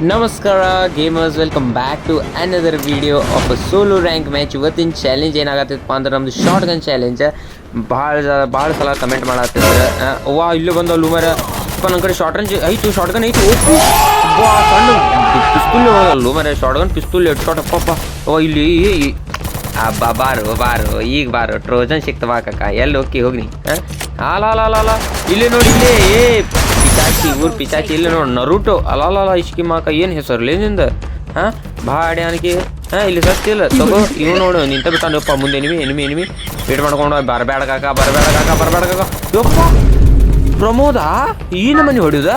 ನಮಸ್ಕಾರ gamers welcome back to another video of a solo rank match ಇವತ್ತಿನ challenge ಏನಾಗತ್ತಪ್ಪ ಅಂದ್ರೆ ನಮ್ದು ಶಾರ್ಟ್ ಗನ್ ಚಾಲೆಂಜ್ ಭಾಳ ಭಾಳ ಸಲ ಕಮೆಂಟ್ ಮಾಡತ್ತಿದ್ರೆ ವಾ ಇಲ್ಲೇ ಬಂದ ಮರ ಅಪ್ಪ ನನ್ನ ಕಡೆ ಶಾರ್ಟ್ ಗನ್ ಐತು ಶಾರ್ಟ್ ಗನ್ ಐತು ಓಪು ಸಣ್ಣ ಪಿಸ್ತೂಲ್ ಮರ ಶಾರ್ಟ್ ಗನ್ ಪಿಸ್ತೂಲ್ ಎಡ್ ಶಾರ್ಟ್ ಅಪ್ಪಪ್ಪ ಓ ಇಲ್ಲಿ ಅಬ್ಬ, ಬಾರು ಬಾರು. ಈಗ ಬಾರು ಟ್ರೋಜನ್ ಸಿಕ್ತವಾ ಕಕ್ಕ ಎಲ್ಲಿ ಹೋಗಿ ಹೋಗ್ನಿ? ಹಾಂ ಅಲ್ಲ ಇಲ್ಲಿ ನೋಡಿ, ಇಲ್ಲೇ. ಏ ಪಿಚಾಚಿ ಊರ್ ಪಿಚಾಚಿ ಇಲ್ಲ ನೋಡಿ ನರುಟೋ ಅಲ್ಲ ಇಷ್ಕಿ ಮಾಕ ಏನು ಹೆಸರು ನಿಂದ? ಹಾಂ? ಭಾಡಿ ಅನಕಿ, ಹಾಂ, ಇಲ್ಲಿ ಸತ್ತಿಲ್ಲ ತಗೋ, ಇವ್ ನೋಡು, ನಿಂತ ಬಿಟ್ಟಾನಪ್ಪ ಮುಂದೆ ಎನಿಮಿ ಎನಿಮಿ ಎನಿಮಿ ವೇಟ್ ಮಾಡ್ಕೊಂಡು ಬರಬೇಡ ಕಾಕ ಬರಬೇಡ ಕಾಕ ಬರಬೇಡ ಕಾಕ. ಯಪ್ಪ! ಪ್ರಮೋದ? ಈ ಮನೆ ಹೊಡಿಯೋದ?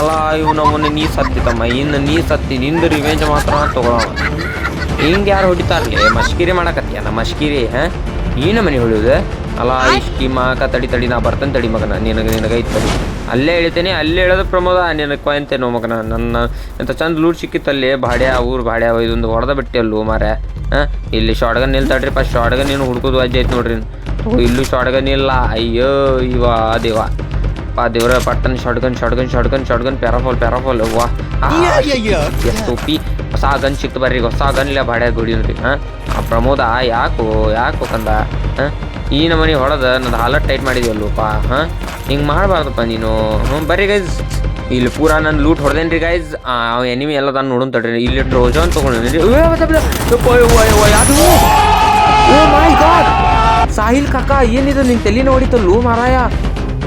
ಅಲ್ಲ, ಇವು ನಮ್ಮನ್ನ ನೀ ಸತ್ತಿತಮ್ಮ ಇನ್ನು ನೀ ಸತ್ತಿ, ನಿಂದು ರಿವೆಂಜ್ ಮಾತ್ರ ತಗೊಳ್ಳೋಣ ಹಿಂಗೆ ಯಾರು ಹೊಡಿತಾರ್ಲಿ? ಮಶ್ಕಿರಿ ಮಾಡಕತ್ತೀಯ ನಮ್ಮ ಮಶ್ಕಿರಿ ಹಾಂ? ಈ ಮನೆ ಹೊಡಿಯೋದು ಅಲ್ಲ ಇಷ್ಟಿ ಮಾಕ ತಡಿ ತಡಿ ನಾ ಬರ್ತೇನೆ ತಡಿ ಮಗನ. ನಿನಗೆ ನಿನಗೈತೆ ತಡಿ. ಅಲ್ಲೇ ಹೇಳ್ತೇನೆ ಅಲ್ಲೇ ಹೇಳೋದು ಪ್ರಮೋದ ನಿನಗೆ ಕೊಯ್ತೇನೋ ಮಗನ. ನನ್ನ ಎಂತ ಚಂದ ಲೂಟ್ ಸಿಕ್ಕಿತ್ತಲ್ಲಿ ಬಾಡ್ಯ ಊರು ಬಾಡ್ಯ ಇದೊಂದು ಹೊಡೆದ ಬಿಟ್ಟೆ ಅಲ್ಲೂ ಮಾರ ಹಾಂ ಇಲ್ಲಿ ಶಾರ್ಟ್ಗನ್ ನಿಲ್ತಾಡ್ರಿ ಫಸ್ಟ್ ಶಾರ್ಟ್ಗನ್ ನೀನು ಹುಡ್ಕೋದು ಅಜ್ಜ ಐತೆ ನೋಡ್ರಿ. ಇಲ್ಲೂ ಶಾರ್ಟ್ಗನ್ ಇಲ್ಲ. ಅಯ್ಯೋ ಇವ ದೇವ. ಪಾ ದೇವ್ರ Patna shotgun shotgun shotgun shotgun Parafal Parafal ವಾ ಎಷ್ಟು ಪಿ ಹೊಸ ಗನ್ ಸಿಕ್ತು ಬರ್ರಿ ಹೊಸ ಗನ್ ಇಲ್ಲ ಬಾಡ್ಯ ಗುಡಿ ಹಾಂ ಆ ಪ್ರಮೋದ ಯಾಕೋ ಯಾಕೋ ಕಂದ ಹಾಂ ಈ ನಮನಿ ಹೊಡೆದ ನಂದು ಹಾಲಟ್ ಟೈಟ್ ಮಾಡಿದ್ವಲ್ಲಪ್ಪ ಹಾಂ ಹಿಂಗೆ ಮಾಡಬಾರ್ದಪ್ಪ ನೀನು ಹ್ಞೂ ಬರ್ರಿ ಗೈಸ್ ಇಲ್ಲಿ ಪೂರಾ ನಾನು ಲೂಟ್ ಹೊಡೆದೇನ್ರಿ ಗೈಸ್ ಅವ ಎನಿಮಿ ಎಲ್ಲ ತಾನು ನೋಡೋನ್ ತಡ್ರಿ ಇಲ್ಲಿ ಟ್ರೋಜನ್ ತೊಗೊಂಡ್ರಿ ಸಾಹಿಲ್ ಕಾಕ ಏನಿದು ನಿನ್ ತಲೆನ ಲೂ ಮಾರಾಯ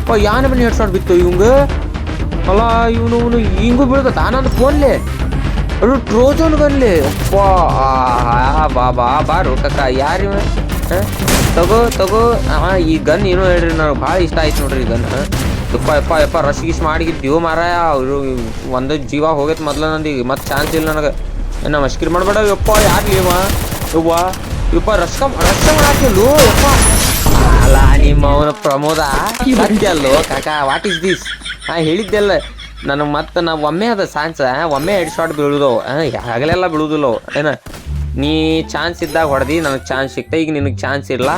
ಅಪ್ಪ ಯಾನ ಮನೆ ಹೆಡ್ ಶಾಟ್ ಬಿತ್ತು ಇವಂಗ? ಅಲ್ಲ, ಇವನು ಇವನು ಹಿಂಗೂ ಬೀಳ್ದ, ತಾನಂದು ಫೋನ್ಲೆ. ಅದು ಟ್ರೋಜನ್ ಗನ್ಲೆ. ಅಪ್ಪ ಬಾ ಬಾ ಬಾರು ಕಕ್ಕ ಯಾರು ಇವ? ತಗೋ ತಗೋ. ಹಾ ಈ ಗನ್ ಏನೋ ಹೇಳ್ರಿ, ನನಗೆ ಭಾಳ ಇಷ್ಟ ಆಯ್ತು ನೋಡ್ರಿ ಈ ಗನ್ ಯಪ್ಪ ಯಪ್ಪ ಯಪ್ಪ, ರಶ್ ಗಿಶ್ ಮಾಡಿಗಿದ್ದೀವೋ ಮಾರಾಯ. ಅವರು ಒಂದು ಜೀವ ಹೋಗೈತೆ ಮೊದ್ಲು ಈಗ ಮತ್ತೆ ಚಾನ್ಸ್ ಇಲ್ಲ ನನಗೆ. ಏನೋ ಮಶ್ಕಿರ್ ಮಾಡಬೇಡ, ಯಪ್ಪ ಯಾರು ಇವ? ಯವ್ವ, ಯಪ್ಪ ರಶ್ಕ ರಶ್ಕ ಮಾಡಾಕಿಲ್ಲು ಯಪ್ಪ. ಅಲ್ಲ, ನಿಮ್ಮ ಅವನ ಪ್ರಮೋದ? ಅಲ್ಲೋ, ಕಾಕ ವಾಟ್ ಇಸ್ ದಿಸ್ ಹಾ ಹೇಳಿದ್ದೆಲ್ಲ ನನಗೆ ಮತ್ತೆ ನಾ ಒಮ್ಮೆ ಅದ ಸಾನ್ಸ ಒಮ್ಮೆ ಹೆಡ್ ಶಾಟ್ ಬೀಳುದು ಹಗಲೆಲ್ಲ ಬೀಳುದಿಲ್ಲ, ಏನ? ನೀ ಚಾನ್ಸ್ ಇದ್ದಾಗ ಹೊಡೆದಿ, ನನಗೆ ಚಾನ್ಸ್ ಸಿಕ್ತ ಈಗ ನಿನಗೆ ಚಾನ್ಸ್ ಇಲ್ಲ.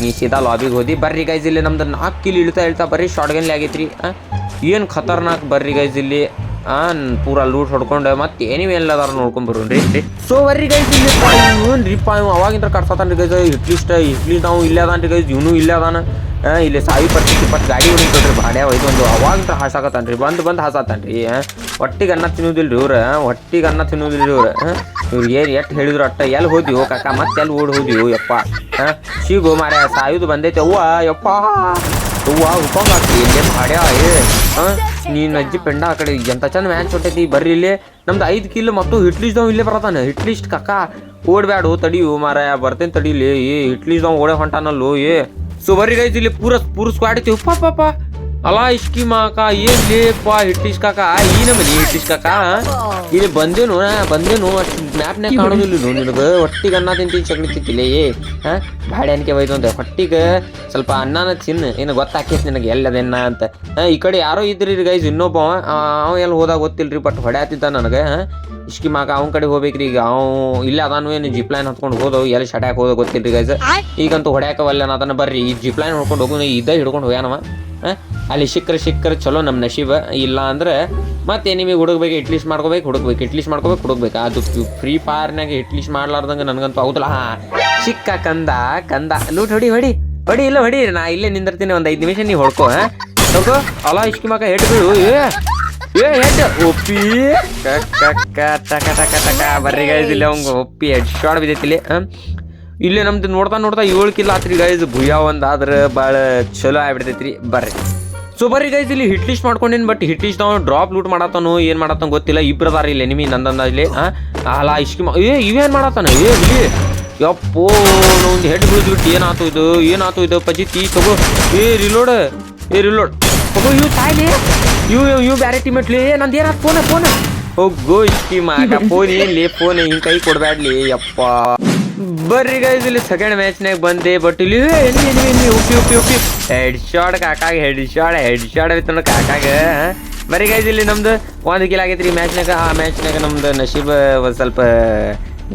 ನೀ ಸೀದಾ ಲಾಬಿಗೆ ಹೋದಿ. ಬರ್ರಿ ಗೈಸ್ ಇಲ್ಲಿ ನಮ್ದು ನಾಲ್ಕು ಕಿಲ್ ಇಳ್ತಾ ಇಳ್ತಾ ಬರ್ರಿ ಶಾರ್ಟ್ ಗನ್ಲಿ ಆಗೈತ್ರಿ. ಏನು ಖತರ್ನಾಕ್ ಬರ್ರಿ ಗೈಸ್ ಇಲ್ಲಿ? ಆ ಪೂರಾ ಲೂಟ್ ಹೊಡ್ಕೊಂಡು ಮತ್ತೆ ಏನಿವೆ ಎಲ್ಲ ಅದಾರ ರೀ. ಸೊ ಬರ್ರಿ ಗೈಸ್ ಇಲ್ಲಿ ರೀಪ ಇವ್ ಅವಾಗಿಂದ ಕಟ್ಸತಾನ್ರಿ ಗೈಸ್ ಇಟ್ಲಿಸ್ಟ್ ಇಟ್ಲಿ ನಾವು ಇಲ್ಲೇ ಅದಾನ್ರಿ ಗೈಸ್ ಇವನು ಇಲ್ಲೇ ಅದಾನ. ಇಲ್ಲಿ ಸಾಯಿ ಪರ್ತಿ ಇಪ್ಪತ್ತು ಗಾಡಿ ಹೊಡಿತೋಡ್ರಿ ಭಾಡ್ಯ ಒಂದು. ಅವಾಗಿಂದ ಹಾಸಾಕತ್ತಾನ್ರಿ ಬಂದು ಬಂದು ಹಾಸಾತಾನ್ರಿ ಆ, ಹೊಟ್ಟಿಗೆ ಅನ್ನ ತಿನ್ನೋದಿಲ್ರಿ ಇವ್ರು ಹೊಟ್ಟಿಗೆ ಅನ್ನ ತಿನ್ನೋದಿಲ್ಲ ರೀ ಇವ್ರು ಏನು ಎಷ್ಟು ಹೇಳಿದ್ರು ಅಟ್ಟ ಎಲ್ಲಿ ಹೋದ್ವು ಕಾಕ ಮತ್ತೆ ಎಲ್ಲಿ ಓಡಿ ಹೋದ್ವು ಯಪ್ಪ ಹಾಂ ಶಿಗು ಮಾರ್ಯ ಸಾಯುದು ಬಂದೈತೆ ಅವ್ವ ಯಪ್ಪ. ಅವ್ವ ಹುಕೊಂಡ್ ಆಗ್ತಿ ಇಲ್ಲೇ ಭಾಡ್ಯ ಹಾಂ ನೀನು ಅಜ್ಜಿ ಪೆಂಡ ಆ ಕಡೆ ಎಂತ ಚಂದ ಮ್ಯಾಚ್ ಹೊಟ್ಟೈತಿ ಬರ್ರಿ ಇಲ್ಲಿ. ನಮ್ದು ಐದು ಕಿಲ್ ಮತ್ತು ಹಿಟ್ಲಿಸ್ದವ್ ಇಲ್ಲೇ ಬರತಾನೆ. ಹಿಟ್ಲಿಸ್ಟ್ ಕಕ್ಕ ಓಡ್ಬ್ಯಾಡು, ತಡಿಯು ಮಾರಾಯ, ಬರ್ತೇನೆ ತಡಿಲಿ. ಏ ಹಿಟ್ಲಿಸ್ದವ್ ಓಡೇ ಹೊಂಟಾನಲ್ಲೋ, ಏ. ಸೊ ಬರ್ರಿ ಗೈಸ್ ಇಲ್ಲಿ ಪೂರ ಪೂರ ಸ್ಕ್ವಾಡ್ ಐತಿ. ಪಾಪ ಅಲ್ಲ ಇಷ್ಕಿ ಮಾಕ ಏನ್ ಲೇಪ ಹಿಟ್ಟಿಸ್ ಕಾಕ ಈ ನಮ್ಮನಿ ಹಿಟ್ಟಿಸ್ ಕಾಕ ಇಲ್ಲಿ ಬಂದೇನು ಬಂದೇನು ಅಷ್ಟು ಮ್ಯಾಪ್ನಾಗ ಕಾಣೋದಿಲ್ಲ ನೀನು ನಿನಗೆ. ಹೊಟ್ಟಿಗೆ ಅನ್ನ ತಿಂತೀನಿ ಚಕ್ಲಿ ತಿಂತಿಲ್ಲ ಏ? ಹಾಂ ಬಾಡ್ಯಾನಿಕೆ ಒಯ್ದು ಅಂತ. ಹೊಟ್ಟಿಗೆ ಸ್ವಲ್ಪ ಅನ್ನನ ತಿನ್ನು ಏನು ಗೊತ್ತಾಕೈತಿ ನಿನಗೆ ಎಲ್ಲದನ್ನ ಅಂತ. ಈ ಕಡೆ ಯಾರೋ ಇದ್ರಿ ಗೈಸ್ ಇನ್ನೊಬ್ಬ ಅವ ಎಲ್ಲಿ ಹೋದಾಗ ಗೊತ್ತಿಲ್ರಿ ಬಟ್ ಹೊಡ್ಯಾತಿದ್ದ ನನಗೆ ಹಾಂ ಇಷ್ಕಿ ಮಾಕ ಅವನ ಕಡೆ ಹೋಗ್ಬೇಕ್ರಿ ಈಗ. ಅವ ಇಲ್ಲ ಅದಾನು ಏನು ಜಿಪ್ ಲೈನ್ ಹತ್ಕೊಂಡು ಹೋದವು ಎಲ್ಲಿ ಶಟ್ಯಾಕ್ ಹೋದ ಗೊತ್ತಿಲ್ರಿ ಗೈಸ್ ಈಗಂತೂ ಹೊಡ್ಯಾಕ ಒಲ್ಲೆ ಅದನ್ನ ಬರ್ರಿ. ಈ ಜಿಪ್ ಲೈನ್ ಹೊಡ್ಕೊಂಡು ಹೋಗೋನು ಇದ್ದ ಹಿಡ್ಕೊಂಡು ಹೋಗ್ಯಾನವ ಆ? ಅಲ್ಲಿ ಸಿಕ್ಕರೆ ಸಿಕ್ಕರೆ ಚಲೋ ನಮ್ಮ ನಶೀಬ ಇಲ್ಲ ಅಂದ್ರೆ ಮತ್ತೆ ನಿಮಗೆ ಹುಡುಗಬೇಕು ಇಟ್ಲೀಸ್ಟ್ ಮಾಡ್ಕೋಬೇಕು, ಹುಡುಕ್ಬೇಕು ಇಟ್ಲೀಸ್ಟ್ ಮಾಡ್ಕೋಬೇಕು, ಹುಡುಕ್ಬೇಕು. ಅದು ಫ್ರೀ ಫೈರ್ನಾಗ ಇಟ್ಲೀಸ್ಟ್ ಮಾಡ್ಲಾರ್ದಂಗೆ ನನಗಂತೂ ಹೌದಲ್ಲ. ಹಾ ಚಿಕ್ಕ ಕಂದ ಕಂದ. ಲೂಟ್, ಹೊಡಿ ಹೊಡಿ. ಹೊಡಿ, ಇಲ್ಲ, ಹೊಡಿ. ನಾ ಇಲ್ಲೇ ನಿಂದಿರ್ತೀನಿ, ಒಂದು ಐದು ನಿಮಿಷ ನೀವು ಹೊಡ್ಕೋ, ಹಾಂ. ತಗೋ ಅಲ್ಲ ಇಷ್ಕಿ ಮಕ ಹೆಡ್ ಬಿಡು ಏ ಏ ಹೆಡ್ ಒಪ್ಪಿ. ಟಕ ಟಕ ಟಕ ಟಕ ಬರ್ರಿ ಇಲ್ಲಿ ಅವಂಗ ಒಪ್ಪಿ ಹೆಡ್ ಶಾಟ್ ಬಿದ್ದೈತಿಲ್ಲಿ ಇಲ್ಲೇ ನಮ್ದು ನೋಡ್ತಾ ನೋಡ್ತಾ ಏಳು ಕಿಲ್ಲ ಆತ್ರಿ ಗೈಸ್ ಭುಯ ಒಂದು ಆದ್ರೆ ಭಾಳ ಚಲೋ ಆಗ್ಬಿಡ್ತೈತ್ರಿ. ಬರ್ರಿ. ಸೊ ಬರೀ ಗೈಸ್ ಇಲ್ಲಿ ಹಿಟ್ ಲಿಸ್ಟ್ ಮಾಡ್ಕೊಂಡಿನಿ ಬಟ್ ಹಿಟ್ ಲಿಸ್ಟ್ ನಾವು ಡ್ರಾಪ್ ಲೂಟ್ ಮಾಡತ್ತಾನು ಏನು ಮಾಡತ್ತಾನ ಗೊತ್ತಿಲ್ಲ. ಇಬ್ಬರು ಅದಾರ ಇಲ್ಲಿ ಎನಿಮಿ ನಂದಂದಾಜಲ್ಲಿ ಹಾಂ ಅಲ್ಲ ಇಷ್ಕಿ ಏ ಇವೇನು ಮಾಡತ್ತಾನ ಏ, ಇಲ್ಲಿ. ಯಪ್ಪೋ ಒಂದು ಹೆಡ್ ಬೀಳ್ದ್ಬಿಟ್ಟು ಏನಾತು ಇದು? ಏನಾತು ಇದು? ಪಜಿ ತೀ ತಗೋ. ಏ ರಿಲೋಡ್ ಏ ರಿಲೋಡ್ ತಗೋ, ಇವು ತಾಯ್ಲಿ ಇವು ಇವು ಬ್ಯಾರೆ ಏ, ನಂದು ಏನಾತು? Phone phone. ಹೋಗೋ ಇಷ್ಕಿ ಮಾಡ ಫೋನ್ ಏನ್ಲಿ ಫೋನ್ ಹಿಂಗೆ ಕೈ ಕೊಡಬೇಡ್ಲಿ ಯಪ್ಪ. ಬರ್ರಿ ಗೈಸ್ ಇಲ್ಲಿ ಸೆಕೆಂಡ್ ಮ್ಯಾಚ್ನಾಗ ಬಂದೆ ಬಟ್ ಇಲ್ಲಿ ಎಲ್ಲಿ ಎಲ್ಲಿ ಉಪ್ಪಿ ಉಪ್ಪಿ ಉಪ್ಪಿ ಹೆಡ್ ಶಾಟ್ ಕಾಕಾಗ ಹೆಡ್ ಶಾಟ್ ಹೆಡ್ ಶಾಟ್ ನೋಡಿ ಕಾಕಾಗ. ಬರ್ರಿ ಗೈಸ್ ಇಲ್ಲಿ ನಮ್ದು ಒಂದು ಕಿಲ್ ಆಗೈತ್ರಿ ಈ ಮ್ಯಾಚ್ನಾಗ ಆ ಮ್ಯಾಚ್ನಾಗ ನಮ್ದು ನಶೀಬ್, ಒಂದು ಸ್ವಲ್ಪ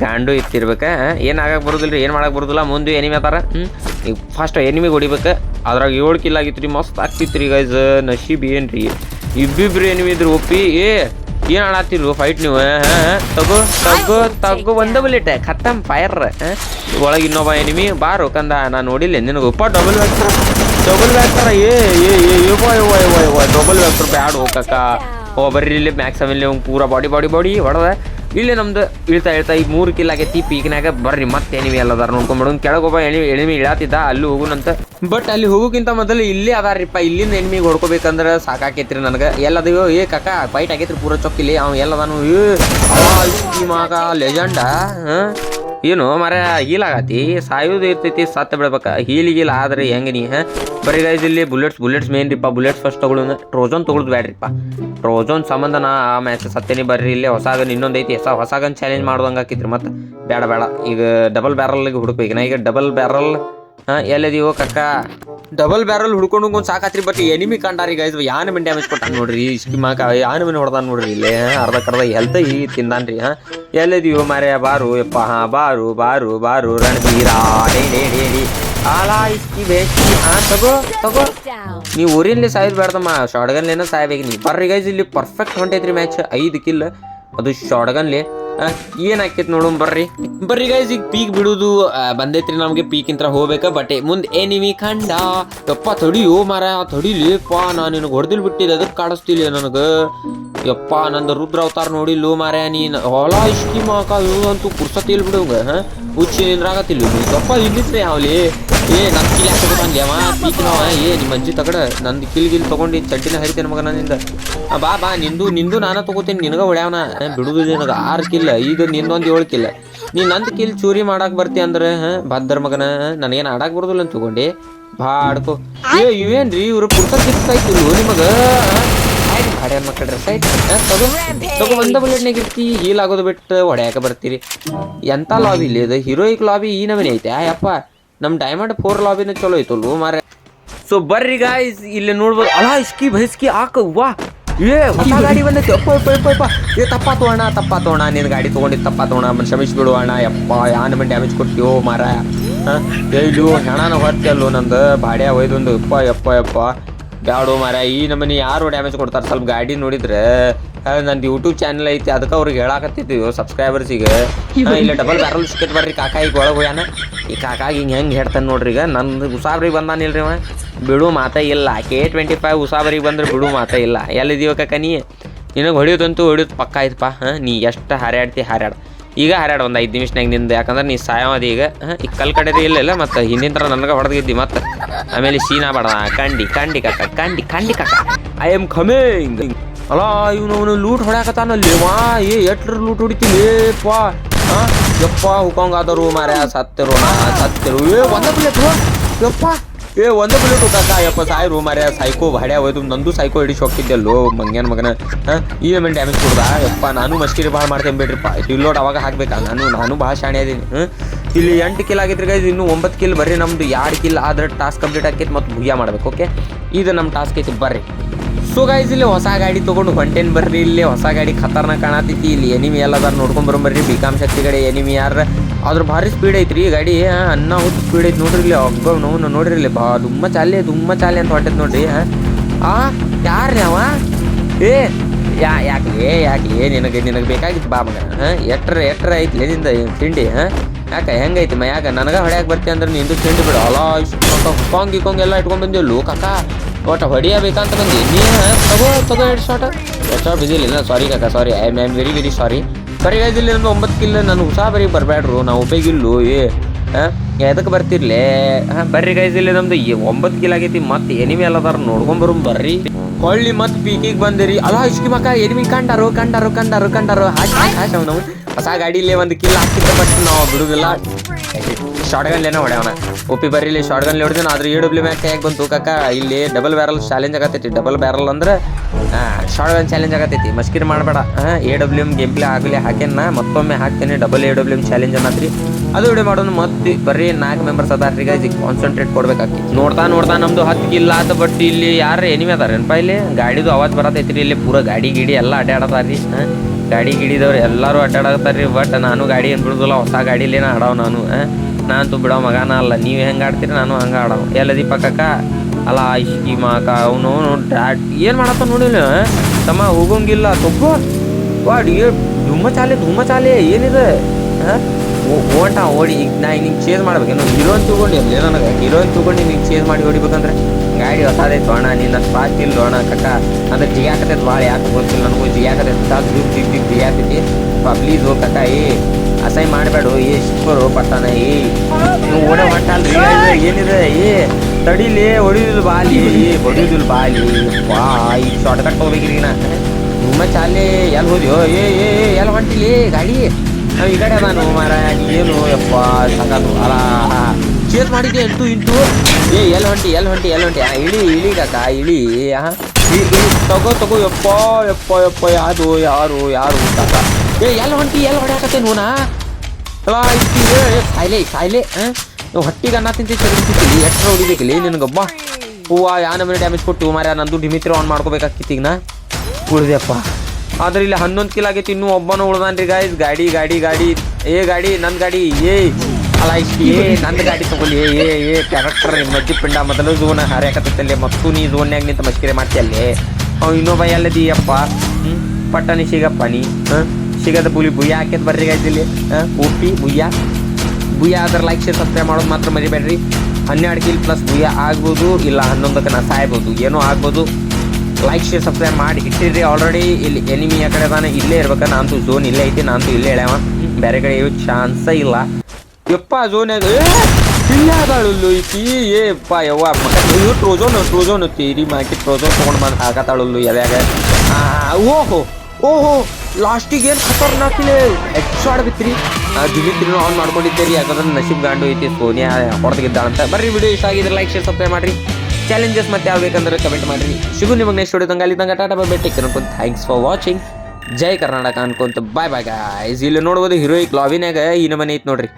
ಗಾಂಡು ಇತ್ತಿರ್ಬೇಕ. ಏನು ಆಗಕ್ಕೆ ಬರೋದಿಲ್ಲ ರೀ ಏನು ಮಾಡಕ್ಕೆ ಬರೋದಿಲ್ಲ, ಮುಂದೆ ಎನಿಮಿ ಹ್ಞೂ ಈಗ ಫಸ್ಟ್ ಎನಿಮಿಗೆ ಹೊಡಿಬೇಕು. ಅದ್ರಾಗ ಏಳು ಕಿಲ್ ಆಗಿತ್ತು ರೀ ಮಸ್ತ್ ಆಗ್ತಿತ್ತು ರೀ ಗೈಸ್ ನಶೀಬ್ ಏನು ರೀ ಇಬ್ಬಿಬ್ರು ಎನಿಮಿ ಇದ್ರು ಒಪ್ಪಿ. ಏ ಏನ್ ಆಡತ್ತಿರು ಫೈಟ್ ನೀವು ತಗೋ ತಗೋ ತಗೋ ಒಂದ ಬುಲೆಟ್ ಖತ್ತಮ್ ಫೈರ್ ಒಳಗೆ ಇನ್ನೊಬ್ಬ ಎನಿಮಿ ಬಾರು ಕಂದ ನಾ ನೋಡಿಲ್ಲ ನಿನಗೆ. ಉಪ್ಪ ಡಬಲ್ ವ್ಯಾಕ್ಟರ್ ಡಬಲ್ ವ್ಯಾಕ್ಟರ್ ಏ ಏ ಏ ಡಬಲ್ ವ್ಯಾಕ್ಟರ್ ಬ್ಯಾಡ್ ಹೋಗಕ್ಕ ಓ ಬರ್ರಿ ಇಲ್ಲಿ ಮ್ಯಾಕ್ಸ್ ಆಮೇಲೆ ಪೂರಾ ಪೂರ ಬಾಡಿ ಬಾಡಿ ಬಾಡಿ ಹೊಡೆದ. ಇಲ್ಲಿ ನಮ್ದು ಇಳ್ತಾ ಇಳ್ತಾ ಈಗ ಮೂರು ಕಿಲ್ ಆಗೈತಿ ಪೀಕ್ನಾಗ ಬರ್ರಿ, ಮತ್ತೆ ಎನಿಮಿ ಎಲ್ಲದಾರ ನೋಡ್ಕೊಂಡ್ಬಿಡು ಕೆಳಗೆ ಒಬ್ಬ ಎಣಿಮಿ ಇಳಾತಿದ್ದ ಅಲ್ಲಿ ಹೋಗುನಂತ ಬಟ್ ಅಲ್ಲಿ ಹೋಗೋಕ್ಕಿಂತ ಮೊದಲು ಇಲ್ಲೇ ಅದಾರಿಪ್ಪ ಇಲ್ಲಿಂದ ಎನಿಮಿಗೆ ಹೊಡ್ಕೋಬೇಕಂದ್ರೆ ಸಾಕಾಕೈತ್ರಿ ನನಗೆ. ಎಲ್ಲದೂ ಏ ಕಕ್ಕ ಫೈಟ್ ಆಗೈತ್ರಿ ಪೂರ ಚೊಕ್ಕಿಲಿ. ಅವ ಎಲ್ಲದಾನು, ಏ ಈ ಮಗ ಲೆಜೆಂಡ ಏನು ಮರ ಹೀಲ್ ಆಗತಿ? ಸಾಯೋದು ಇರ್ತೈತಿ, ಸತ್ತ ಬಿಡ್ಬೇಕ. ಹೀಲ್ ಗೀಲ್ ಆದ್ರೆ ಹೆಂಗೆ ನೀ ಬರೀ ಗೈಸ್ ಇಲ್ಲಿ ಬುಲೆಟ್ಸ್ ಬುಲೆಟ್ಸ್ ಮೇನ್ ರೀಪ ಬುಲೆಟ್ಸ್ ಫಸ್ಟ್ ತಗೊಳ್ಳೋಣ ಟ್ರೋಜನ್ ತೊಗೊಳ್ದು ಬ್ಯಾಡ್ರಿಪ್ಪ ಟ್ರೋಜನ್ ಸಂಬಂಧ ನಾ ಆ ಮ್ಯಾಚ್ ಸತ್ತೇನಿ ಬರ್ರಿ. ಇಲ್ಲಿ ಹೊಸಾಗನ್ ಇನ್ನೊಂದು ಐತಿ. ಹೊಸ ಹೊಸಾಗನ್ ಚಾಲೆಂಜ್ ಮಾಡ್ದಂಗೆ ಹಾಕಿದ್ರಿ ಮತ್ತೆ. ಬೇಡ ಬೇಡ ಈಗ ಡಬಲ್ ಬ್ಯಾರಲ್ಗೆ ಹುಡುಕ್ಬೇಕು. ನಾ ಈಗ ಡಬಲ್ ಬ್ಯಾರಲ್ ಹಾಂ ಎಲ್ಲದೀವೋ ಕಕ್ಕ ಡಬಲ್ ಬ್ಯಾರಲ್ ಹುಡ್ಕೊಂಡು ಒಂದು ಸಾಕಾತ್ರಿ ಬಟ್ ಎನಿಮಿ ಕಂಡಾರಿ ಗೈಸ್ ಯಾನ್ ಮಿನ್ ಡ್ಯಾಮೇಜ್ ಕೊಟ್ಟಾನ ನೋಡ್ರಿ ಸ್ಕಿಮಾಕ ಯಾನ ಮಿನ್ ಹೊಡ್ದಾನ ನೋಡ್ರಿ ಇಲ್ಲಿ ಅರ್ಧ ಕರ್ಧ ಎಲ್ತ ಈ ತಿಂದಾನ್ರಿ, ಹಾ. ಎಲ್ಲದಿವೋ ಮಾರ್ಯ ಬಾರು ಯಪ್ಪ ಹಾ, ಬಾರು ಬಾರು ಬಾರು ರಣಬೀರ ಡೇ ಡೇ ಡೇ ಡೇ. ಆಲಾ ಇಸ್ಕಿ ಬೇಕಿ ಹಾ, ತಗೋ ತಗೋ. ನೀವು ಊರಿನಲ್ಲಿ ಸಾಯೋದು ಬೇಡ್ದಮ್ಮ ಶಾರ್ಟ್ಗನ್ಲೇನ ಸಾಯ್ಬೇಕು ನೀವು. ಬರ್ರಿ ಗೈಸ್ ಇಲ್ಲಿ ಪರ್ಫೆಕ್ಟ್ ಹೊಂಟೈತ್ರಿ ಮ್ಯಾಚ್ ಐದು ಕಿಲ್ ಅದು ಶಾರ್ಟ್ಗನ್ಲಿ ಏನ್ ಆಕೇತ್ ನೋಡು ಬರ್ರಿ. ಬರ್ರಿ ಗೈಸ್ ಈಗ ಪೀಕ್ ಬಿಡುದು ಬಂದೈತ್ರಿ ನಮ್ಗೆ ಪೀಕ್ ಇಂತ್ರ ಹೋಗ್ಬೇಕ ಬಟ್ ಮುಂದೆ ಏನಿವಿ ಖಂಡ ಯಪ್ಪ ತಡಿಯೋ ಮಾರ ತಡಿಲಿಪ್ಪ ನಾನು ನಿನಗೆ ಹೊಡೆದಿಲ್ ಬಿಟ್ಟಿದ್ದೆ ಅದಕ್ಕೆ ಕಾಡಿಸ್ತಿಲ್ಲ ನನಗೆ. ಯಪ್ಪ, ನಂದು ರುದ್ರ ಅವತಾರ ನೋಡಿಲ್ಲೋ ಮಾರ ನೀನ್ ಹೊಲ ಇಷ್ಟಿ ಮಾಕ ಅಂತೂ ಕುರ್ಸತಿ ಇಲ್ಲ ಬಿಡುವಂಗ ಹುಚ್ಚಿ ನಿಂದ್ರಾಗತ್ತಿಲ್ಲ ಯಪ್ಪ ಇಲ್ಲಿತ್ರಿ ಅವಲಿ ಏ ನನ್ ಕಿಲ್ ಯಾಕೆ ತಗೊಂಡ್ಲಿ ಅವ ಪೀಕ್ ನಾವ ಏ ನಿಮ್ಮ ಅಜ್ಜಿ ತಗಡ ನಂದು ಕಿಲ್ ಗಿಲ್ ತಗೊಂಡು ಚಡ್ಡಿನ ಹರಿತೇನೆ ಮಗ ನನ್ನಿಂದ ಬಾ ಬಾ ನಿಂದು ನಿಂದು ನಾನು ತಗೋತೀನಿ. ನಿನಗ ಹೊಡ್ಯಾವನ ಬಿಡುದು ನಿನಗ ಆರು ಕಿಲ್ಲ ಈಗ ನಿಂದೊಂದು ಏಳು ಕಿಲ್ಲ ನೀ ನಂದು ಕಿಲ್ ಚೂರಿ ಮಾಡಕ್ ಬರ್ತಿ ಅಂದ್ರೆ ಹಾ, ಮಗನ ನನಗೇನು ಆಡಕ್ ಬರೋದಿಲ್ಲ ಅಂತ ಬಾ ಬಾಡ್ಕೋ ಏ ಇವೇನ್ರಿ ಇವ್ರು ಪುಸ್ತಕ ಸಿಗ್ತಾಯ್ತಿಲ್ಲ ನಿಮಗ? ಇರ್ತಿ ಹೀಲ್ ಆಗೋದು ಬಿಟ್ಟು ಹೊಡ್ಯಾಕ ಬರ್ತೀರಿ. ಎಂತ ಲಾಬಿ ಇಲ್ಲಿ? ಹೀರೋಯಿಕ್ ಲಾಬಿ ಈ ನಮನೆ ಐತೆ. ಯಪ್ಪ ನಮ್ಮ ಡೈಮಂಡ್ ಫೋರ್ ಲಾಬಿನ ಚಲೋ ಐತಲ್ವ ಮಾರೆ ಸೊ ಬರ್ರಿ ಗಾಯ್ಸ್ ಇಲ್ಲಿ ನೋಡ್ಬೋದು. ಅಲಾ, ಇಸ್ಕಿ ಭೈಸ್ಕಿ ಹಾಕ. ವಾ. ಏ, ಹೊಸ ಗಾಡಿ ಬಂದೈತಿ. ಅಪ್ಪ ಅಪ್ಪ ಅಪ್ಪ ಅಪ್ಪ ಏ ತಪ್ಪ ತೋಣ ತಪ್ಪ ತೋಣ ನಿನ್ ಗಾಡಿ ತೊಗೊಂಡಿದ್ದು ತಪ್ಪ ತೋಣ ಕ್ಷಮಿಸಿ ಬಿಡು ಅಣ್ಣ. ಯಪ್ಪ, ಯಾನ್ ಮೇಲೆ ಡ್ಯಾಮೇಜ್ ಕೊಡ್ತೀವೋ ಮಾರ ಹೇಳು ಹೆಣನ ಹೊತ್ತಲ್ಲೋ ನಂದು? ಬಾಡ್ಯ ಒಯ್ದೊಂದು. ಯಪ್ಪ ಯಪ್ಪ ಯಪ್ಪ. ಬ್ಯಾಡೋ ಮರ ಈ ನಮ್ಮನೆ ಯಾರು ಡ್ಯಾಮೇಜ್ ಕೊಡ್ತಾರೆ? ಸ್ವಲ್ಪ ಗಾಡಿ ನೋಡಿದ್ರೆ ನಂದು ಯೂಟ್ಯೂಬ್ ಚಾನಲ್ ಐತಿ, ಅದಕ್ಕೆ ಅವ್ರಿಗೆ ಸಬ್ಸ್ಕ್ರೈಬರ್ಸ್ ಈಗ. ಇಲ್ಲ ಡಬಲ್ ಬ್ಯಾರಲ್ ಸಿಕ್ಕಿತ್ ಬರ್ರಿ ಕಾಕಾಯಿ ಈಗ ಒಳಗೆ ಹೋಗ್ಯಾನ. ಈ ಕಾಕಾಗ ಹಿಂಗೆ ಹೆಂಗೆ ಹೇಳ್ತಾನೆ ನೋಡ್ರಿ ಈಗ, ನಂದು ಉಸಾಬ್ರಿಗೆ ಬಂದಾನಿಲ್ರಿ ಅವ ಬಿಡು ಮಾತಾ ಇಲ್ಲ ಕೆ ಟ್ವೆಂಟಿ ಫೈವ್ ಉಸಾಬ್ರಿಗೆ ಬಂದ್ರೆ ಬಿಡು ಮಾತ ಇಲ್ಲ. ಎಲ್ಲಿದೀವ ಕಾಕ ನೀ? ನಿನಗೆ ಹೊಡಿಯೋದಂತೂ ಹೊಡಿಯೋದು ಪಕ್ಕ ಆಯ್ತಪ್ಪ ಹಾಂ? ನೀ ಎಷ್ಟು ಹಾರಾಡ್ತಿ ಹಾರಾಡ ಈಗ ಹರ್ಯಾಡ ಒಂದು ಐದು ನಿಮಿಷನಾಗ ನಿಂದು. ಯಾಕಂದ್ರೆ ನೀ ಸಾಯಮದಿ ಈಗ ಈಗ ಕಲ್ ಇಲ್ಲ ಇಲ್ಲ, ಮತ್ತು ಹಿಂದಿನ ಥರ ನನಗೆ ಹೊಡೆದಿದ್ದಿ ಮತ್ತೆ. ಆಮೇಲೆ ಶೀನಾ ಬೇಡ ಕಂಡಿ ಕಂಡಿ ಕಾಕ, ಕಂಡಿ ಕಂಡಿ ಕಾಕ. ಐ ಆಮ್ ಕಮಿಂಗ್ ಅಲ್ಲ ಇವನು ಅವನು ಲೂಟ್ ಹೊಡ್ಯಾಕತ್ತಾನಲ್ಲಿ ವಾ, ಏ, ಎಟ್ರ ಲೂಟ್ ಹೊಡಿತಿಲೇಪ್ಪ ಹಾಂ? ಯಪ್ಪ ಹುಕೊಂಗಾದರು ಮಾರ್ಯ, ಸತ್ತಿರು ನಾ, ಸತ್ತರು. ಏ, ಒಂದ ಯಪ್ಪ. ಏ, ಒಂದು ಬುಲೆಟ್ ಕಾಕ ಯಪ್ಪ ಸಾಯ್ರು ಮಾರ್ಯ ಸೈಕೋ ಭಾಡ್ಯ ಹೋಯ್ತು ನಂದು ಸೈಕೋ ಹಿಡಿಸಿ ಹೋಗ್ತಿದ್ದೆಲ್ಲೋ ಮಂಗ್ಯಾನ ಮಗನ, ಹಾಂ? ಈ ಮೇಲೆ ಡ್ಯಾಮೇಜ್ ಕೊಡ್ದ? ಯಪ್ಪ, ನಾನು ಮಸ್ಕಿರಿ ಭಾಳ ಮಾಡ್ತೇನೆ ಬಿಡ್ರಿಪ್ಪ ರಿಲೋಡ್ ಅವಾಗ ಹಾಕ್ಬೇಕಾ? ನಾನು ನಾನು ಭಾಳ ಶಾಣೆ ಅದೀನಿ ಇಲ್ಲಿ ಎಂಟು ಕಿಲ್ ಆಗಿದ್ರಿ ಗೈಸ್ ಇನ್ನು ಒಂಬತ್ತು ಕಿಲ್ ಬರ್ರಿ ನಮ್ದು. ಎರಡು ಕಿಲ್ ಆದ್ರೆ ಟಾಸ್ಕ್ ಕಂಪ್ಲೀಟ್ ಆಕೈತಿ ಮತ್ತು ಮುಗಿಯ ಮಾಡ್ಬೇಕು ಓಕೆ ಇದು ನಮ್ಮ ಟಾಸ್ಕ್ ಐತಿ, ಬರ್ರಿ. ಸೊ ಗೈಸ್ ಇಲ್ಲಿ ಹೊಸ ಗಾಡಿ ತೊಗೊಂಡು ಹೊಂಟೇನು ಬರ್ರಿ. ಇಲ್ಲಿ ಹೊಸ ಗಾಡಿ ಖತರ್ನಾಕ್ ಕಾಣತೈತಿ ಇಲ್ಲಿ ಎನಿಮಿ ಎಲ್ಲ ಅದಾರ ನೋಡ್ಕೊಂಡ್ ಬರೋಂಬರ್ರಿ ಬಿಕಾಮ್ ಶಕ್ತಿ ಕಡೆ ಎನಿಮಿ ಯಾರ ಅದ್ರ ಭಾರಿ ಸ್ಪೀಡ್ ಐತ್ರಿ ಗಾಡಿ ಅನ್ನ ಹೊತ್ತು ಸ್ಪೀಡ್ ಐತಿ ನೋಡ್ರಿ ಇಲ್ಲಿ ಒಬ್ಬ ನೋವು ನೋಡ್ರಿ ಬಾ ದುಮ್ಮ ಚಾಲೆ ತುಂಬ ಚಾಲೆ ಅಂತ ಹೊಟ್ಟೆ ನೋಡ್ರಿ ಆ. ಯಾರು ಯಾರ್ರಿ ಅವ? ಏ ಯಾ ಯಾಕೆ ಏ ಯಾಕೆ ನಿನಗೆ ನಿನಗೆ ಬೇಕಾಗಿತ್ತು ಬಾ ಮಗ ಹಾಂ. ಎಟ್ರ ಎಟ್ರ ಐತಿ ನಿಂದ ತಿಂಡಿ ಹಾಂ. ಯಾಕೆ ಹೆಂಗೈತಿ ಮಯಾಗ ನನಗೆ ಹೊಡ್ಯಾಕ ಬರ್ತೀಯ ಅಂದ್ರೆ ನಿಂದು ತಿಂಡಿ ಬಿಡು ಅಲ್ಲ ಹುಕ್ಕೊಂಗ್ ಗಿಕ್ಕೊಂಗ್ ಎಲ್ಲ ಇಟ್ಕೊಂಡ್ ಬಂದಿಲ್ಲೋ ಕಾಕ. ಒಟ್ಟು ಹೊಡಿಯಬೇಕಂತ ಬಂದಿ ನೀ ಹಾಂ, ತಗೋ ತಗೋ ಎರಡು ಎರಡು ಶಾಟ್ ಬಿದ್ದಿಲ್ಲ ಸಾರಿ ಕಾಕ sorry I am very very sorry ಬರೀ ಇಲ್ಲಿ ಒಂಬತ್ತು ಕಿಲ್ ನಾನು ಹೊಸ ಬರೀ ಬರಬೇಡ್ರು ನಾವು ಉಪಯೋಗಿಲ್ಲು ಏ ಹಾಂ ಎದಕ್ಕೆ ಬರ್ತಿರ್ಲೇ ಹಾಂ ಬರ್ರಿ ಗೈಸ್ ಇಲ್ಲಿ ನಮ್ದು ಒಂಬತ್ತು ಕಿಲ್ ಆಗೈತಿ ಮತ್ತೆ ಎನಿಮಿ ಎಲ್ಲ ಅದಾರ ನೋಡ್ಕೊಂಬರು ಬರ್ರಿ ಹೊಳ್ಳಿ ಮತ್ತೆ ಪೀಕಿಗೆ ಬಂದಿರಿ ಅಲ್ಲ ಇಷ್ಟು ಮಕ್ಕ ಎನಿಮಿ ಕಂಡಾರು ಕಂಡಾರು ಕಂಡಾರು ಕಂಡಾರು ಹಾಕಿ ಹಾಕಿ ನಾವು ಹೊಸ ಗಾಡಿಲೇ ಒಂದು ಕಿಲ್ ಹಾಕಿದ್ದ ಬಟ್ ನಾವು ಬಿಡುದಿಲ್ಲ ಶಾರ್ಟ್ ಲೇನ ಹೊಡ್ಯಾವನ. ಒಪ್ಪಿ ಬರ್ರಿ ಶಾರ್ಟ್ಗನ್ ಗನ್ ಹೊಡೆದಿನ, ಆದ್ರೆ ಇ ಡಬ್ಲ್ಯೂ ಮ್ಯಾಕ್ ಹೇಗೆ ಬಂತು ಕಾಕ? ಇಲ್ಲಿ ಡಬಲ್ ಬ್ಯಾರಲ್ ಚಾಲೆಂಜ್ ಆಗತ್ತೈತಿ ಡಬಲ್ ಬ್ಯಾರಲ್ ಅಂದ್ರೆ ಶಾರ್ಟ್ ಗನ್ ಚಾಲೆಂಜ್ ಆಗತೈತಿ. ಮಸ್ಕಿರ್ ಮಾಡಬೇಡ. A W M game play ಆಗಲಿ, ಹಾಕೇನ, ಮತ್ತೊಮ್ಮೆ ಹಾಕ್ತೇನೆ double A W M challenge ಅನ್ನತ್ರಿ. ಅದು ವಿಡಿಯೋ ಮಾಡೋನು ಮತ್ತೆ ಬರೀ ನಾಲ್ಕು ಮೆಂಬರ್ಸ್ ರೀ ಈಗ ಕಾನ್ಸಂಟ್ರೇಟ್ ಕೊಡ್ಬೇಕಾಕಿ ನೋಡ್ತಾ ನೋಡ್ತಾ ನಮ್ದು ಹತ್ತು ಇಲ್ಲ ಆತ ಬಟ್ ಇಲ್ಲಿ ಯಾರು ಎನಿಮೆ ಅದಾರ ಏನಪ್ಪ ಇಲ್ಲಿ? ಗಾಡಿದು ಅವಾಜ್ ಬರತೈತ್ರಿ ಇಲ್ಲಿ, ಪೂರ ಗಾಡಿ ಗಿಡಿ ಎಲ್ಲ ಅಡ್ಡಾಡತಾರ್ರಿ ಹಾಂ ಗಾಡಿ ಗಿಡಿದವ್ರು ಎಲ್ಲರೂ ಅಡ್ಡಾಡತ್ತಾರ್ರಿ ಬಟ್ ನಾನು ಗಾಡಿ ಏನು ಬಿಡುದಿಲ್ಲ, ಹೊಸ ಗಾಡಿಲೇನ ಆಡವ್ ನಾನು? ನಾನಂತೂ ಬಿಡೋ ಮಗನ ಅಲ್ಲ. ನೀವು ಹೆಂಗೆ ಆಡ್ತೀರಿ ನಾನು ಹಂಗೆ ಆಡೋ ಎಲ್ಲ ದೀಪಕ್ಕ ಅಲ್ಲ ಇಷ್ಕಿ ಮಾಕ ಅವನು ಏನು ಮಾಡತ್ತ ನೋಡಿಲ್ಲ ತಮ್ಮ ಹೋಗಂಗಿಲ್ಲ, ತಗೋ. ವಾಡಿ ಧುಮ್ಮ ಚಾಲೆ ಧುಮ್ಮ ಚಾಲೆ ಏನಿದೆ ಹಾಂ ಓಟ ಓಡಿ. ಈಗ ನಾ ನಿಂಗೆ ಚೇಂಜ್ ಮಾಡ್ಬೇಕೇನು ಹೀರೋನ್ ತೊಗೊಂಡಿರ್ಲಿ ನನಗೆ? ಹೀರೋಯಿನ್ ತಗೊಂಡು ನಿಂಗೆ ಚೇಂಜ್ ಮಾಡಿ ಹೊಡಿಬೇಕಂದ್ರೆ? ಗಾಡಿ ಹೊಸದೈತು ಅಣ್ಣ, ನಿನ್ನ ಸ್ಪಾಟ್ ಇಲ್ಲ, ಅಣ್ಣ, ಕಕ್ಕ. ಅಂದ್ರೆ ಜಿಗಾಕತೈತೆ ಭಾಳ ಯಾಕೆ ಗೊತ್ತಿಲ್ಲ ನನಗೂ? ಜಿಗಾಕತೈತೆ ಜಿಗ್ ಜಿಗ್ ಜಿಗಾಕೈತಿ. ಪ್ಲೀಸ್ ಓ ಕಕ್ಕ, ಏ. ಅಸಹ್ಯ ಮಾಡಬೇಡು ಏ ಶಿಕ್ಕರು ಪಟ್ಟಣ ಏ ನೀವು ಓಡೋ ಏನಿದೆ, ಏ, ತಡಿಲಿ ಹೊಡಿಯುದಿಲ್ಲ ಬಾಲಿ, ಏ ಹೊಡಿಯುದಿಲ್ಲ ಬಾಲಿ. ಬಾ ಈಗ ಶಾರ್ಟ್ ಕಟ್ ಹೋಗ್ಬೇಕ್ರಿ ನಾ. ನಿಮ್ಮ ಚಾಲಿ ಎಲ್ಲಿ ಹೋದ್ಯೋ? ಏ ಏ ಎಲ್ಲಿ ಹೊಂಟಿಲಿ? ಗಾಡಿ? ನಾವು ಈ ಕಡೆ ನಾನು ಮಾರ ಏನು ಯಪ್ಪ ಸಾಕಾತು ಅಲ್ಲ ಚೇಸ್ ಮಾಡಿದ್ದೆ ಎಂಟು, ಇಂಟು? ಏ ಎಲ್ಲಿ ಹೊಂಟಿ ಎಲ್ಲಿ ಹೊಂಟಿ ಎಲ್ಲಿ ಹೊಂಟಿ? ಇಳಿ ಇಳಿ ಕಾಕ, ಇಳಿ ಹಾಂ ತಗೋ ತಗೋ, ಯಪ್ಪ ಯಪ್ಪ ಯಪ್ಪ, ಯಾರು ಯಾರು ಯಾರು, ಕಾಕ? ಏ ಎಲ್ಲಿ ಹೊಂಟಿ ಎಲ್ಲಿ ಹೊಡ್ಯಾಕತ್ತೆ ನೋನಾ ಅಲ್ಲ ಸಾಯ್ಲೆ ಸಾಯ್ಲೆ ನಾವು ಹೊಟ್ಟಿಗೆ ಅನ್ನ ತಿಂತಿ ಎಕ್ಸ್ಟ್ರಾ ಹೊಡಿಬೇಕಿಲ್ಲ ನಿನಗೊಬ್ಬ ಹೂವ ಯಾ ನಮ್ಮನೆ ಡ್ಯಾಮೇಜ್ ಕೊಟ್ಟು ಮಾರ್ಯ ನಂದು ಡಿಮಿತ್ರಿ ಆನ್ ಮಾಡ್ಕೋಬೇಕಾಗಿತ್ತು ಈಗ ನಾ ಉಳಿದೆಪ್ಪ ಆದ್ರೆ ಇಲ್ಲಿ ಹನ್ನೊಂದು ಕಿಲ್ ಆಗೈತಿ ಇನ್ನೂ ಒಬ್ಬನ ಉಳ್ದಾನ್ರಿ ಗಾಯ್ಸ್ ಗಾಡಿ ಗಾಡಿ ಗಾಡಿ ಏ ಗಾಡಿ ನನ್ನ ಗಾಡಿ ಏ ಅಲ್ಲ ಇಷ್ಟು ಏ ನಂದು ಗಾಡಿ ತಗೊಳ್ಳಿ ಏ ಏ ಕ್ಯಾರೆಕ್ಟರ್ ಮಜ್ಜಿ ಪಿಂಡ ಮೊದಲು ಝೋನ್ ಹರಿಯಾಕತ್ತಲ್ಲಿ ಮತ್ತು ನೀ ಝೋನ್ಯಾಗ ನಿಂತ ಮಸ್ಕಿರೆ ಮಾಡ್ತಿಯಲ್ಲಿ ಅವ್ ಇನ್ನೊಬ್ಬ ಎಲ್ಲದಿಯಪ್ಪ ಹ್ಞೂ ಪಟ್ಟಣಿ ಸಿಗಪ್ಪ ನೀ ಹಾಂ ಸಿಗದ ಬುಲಿ ಬುಯ್ಯ ಹಾಕ್ಯದ ಬರ್ರಿ ಗೈಸ್ ಇಲ್ಲಿ. ಉಪ್ಪಿ ಬುಯ್ಯ. ಬುಯ್ಯ ಆದ್ರೆ ಲೈಕ್ ಶೇರ್ ಸಬ್ಸ್ಕ್ರೈಬ್ ಮಾಡೋದು ಮಾತ್ರ ಮರಿಬೇಡ್ರಿ. ಹನ್ನೆರಡು ಕಿಲ್ ಪ್ಲಸ್ ಬುಯ್ಯ ಆಗ್ಬೋದು, ಇಲ್ಲ ಹನ್ನೊಂದಕ್ಕೆ ನಾ ಸಾಯ್ಬೋದು, ಏನೋ ಆಗ್ಬೋದು. ಲೈಕ್ ಶೇರ್ ಸಬ್ಸ್ಕ್ರೈಬ್ ಮಾಡಿ ಇಟ್ಟಿರಿ ಆಲ್ರೆಡಿ ಇಲ್ಲಿ ಎನಿಮಿ ಆ ಕಡೆ ಅದಾನ, ಇಲ್ಲೇ ಇರ್ಬೇಕು. ನಾನು ಝೋನ್ ಇಲ್ಲೇ ಐತಿ ನಾನು ಇಲ್ಲೇ ಹೇಳ್ಯಾವ ಬೇರೆ ಕಡೆ ಇರೋ ಚಾನ್ಸೇ ಇಲ್ಲ. ಯಪ್ಪ ಝೋನ್ ಇಲ್ಲ ಈಕಿ ಏಪ್ಪ ಯವ್ವ, ಮಗ. ಇವು ಟ್ರೋಜೋನ್ ಟ್ರೋಜೋನ್ ತೀರಿ ಮಾಕಿ ಟ್ರೋಜೋನ್ ತೊಗೊಂಡು ಬಂದು ಎದ್ಯಾಗ. ಓಹೋ. ಓಹೋ, ಲಾಸ್ಟಿಗೆ ಏನು ಖತರ್ನಾಕಿಲೆ ಹೆಡ್ ಬಿತ್ರಿ. ದಿಮಿತ್ರಿನೂ ಆನ್ ಮಾಡ್ಕೊಂಡಿದ್ದೀರಿ. ಯಾಕಂದ್ರೆ ನಶೀಬ್ ಗಾಂಡು ಐತಿ, ಸೋನಿಯಾ ಹೊಡೆದಿದ್ದಾಳಂತ ಬರ್ರಿ ವಿಡಿಯೋ ಇಷ್ಟ ಆಗಿದ್ರೆ ಲೈಕ್ ಶೇರ್ ಸಬ್ಸ್ಕ್ರೈಬ್ ಮಾಡ್ರಿ. ಚಾಲೆಂಜಸ್ ಮತ್ತೆ ಯಾವ ಬೇಕಂದ್ರೆ ಕಮೆಂಟ್ ಮಾಡ್ರಿ. ಶುಗು ನಿಮಗೆ ನೆಕ್ಸ್ಟ್ ಹೊಡೆದಂಗೆ ಅಲ್ಲಿ ತಂಗ ಟಾಟಾ ಬೈ ಟೇಕ್ ಅನ್ಕೊಂತ ಥ್ಯಾಂಕ್ಸ್ ಫಾರ್ ವಾಚಿಂಗ್ ಜೈ ಕರ್ನಾಟಕ ಅನ್ಕೊಂತ ಬಾಯ್ ಬಾಯ್ ಗಾಯ್ಸ್ ಇಲ್ಲಿ ನೋಡ್ಬೋದು ಹೀರೋಯಿಕ್ ಲಾವಿನಾಗ ಈ ನಮನೆ ಐತಿ ನೋಡ್ರಿ.